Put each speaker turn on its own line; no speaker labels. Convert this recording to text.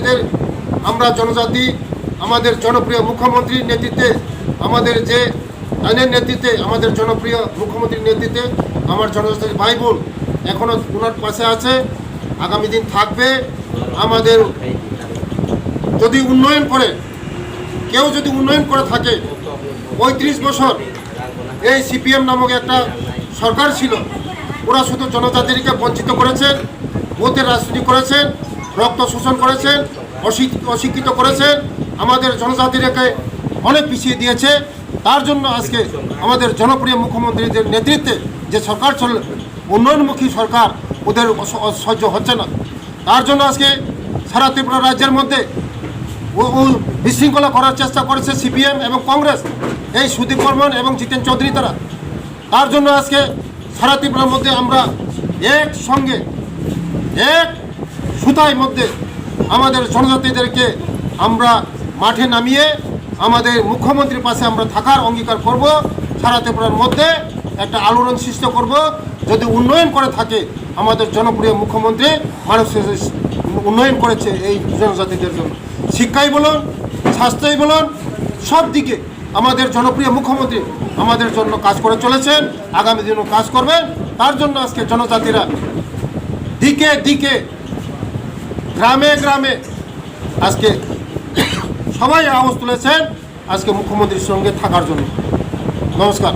জনজাতিদের আমরা জনজাতি, আমাদের জনপ্রিয় মুখ্যমন্ত্রীর নেতৃত্বে, আমাদের যে আইনের নেতৃত্বে, আমাদের জনপ্রিয় মুখ্যমন্ত্রীর নেতৃত্বে আমার জনজাতির ভাই বোন এখনও ওনার পাশে আছে। আগামী দিন থাকবে। আমাদের যদি উন্নয়ন করে, কেউ যদি উন্নয়ন করে থাকে, পঁয়ত্রিশ বছর এই সিপিএম নামক একটা সরকার ছিল, ওরা শুধু জনজাতিকে বঞ্চিত করেছেন ভোটের রাজনীতি করেছেন রক্ত শোষণ করেছেন, অশিক- অশিক্ষিত করেছেন, আমাদের জনজাতিকে অনেক পিছিয়ে দিয়েছে। তার জন্য আজকে আমাদের জনপ্রিয় মুখ্যমন্ত্রীদের নেতৃত্বে যে সরকার চল উন্নয়নমুখী সরকার ওদের সহ্য হচ্ছে না। তার জন্য আজকে সারা ত্রিপুরা রাজ্যের মধ্যে বিশৃঙ্খলা করার চেষ্টা করেছে সিপিএম এবং কংগ্রেস, এই সুদীপ বর্মন এবং জিতেন চৌধুরী তারা। তার জন্য আজকে সারা ত্রিপুরার মধ্যে আমরা এক সঙ্গে এক সুতায় মধ্যে আমাদের জনজাতিদেরকে আমরা মাঠে নামিয়ে আমাদের মুখ্যমন্ত্রীর পাশে আমরা থাকার অঙ্গীকার করব। সারা ত্রিপুরার মধ্যে একটা আলোড়ন সৃষ্টি করব। যদি উন্নয়ন করে থাকে আমাদের জনপ্রিয় মুখ্যমন্ত্রী মানুষ উন্নয়ন করেছে এই জনজাতিদের জন্য। শিক্ষাই বলুন, স্বাস্থ্যই বলুন, সব দিকে আমাদের জনপ্রিয় মুখ্যমন্ত্রী আমাদের জন্য কাজ করে চলেছেন, আগামী দিনও কাজ করবেন। তার জন্য আজকে জনজাতিরা দিকে দিকে গ্রামে গ্রামে। আজকে সবাই আওয়াজ তুলেছেন। আজকে মুখ্যমন্ত্রীর সঙ্গে থাকার জন্য। নমস্কার।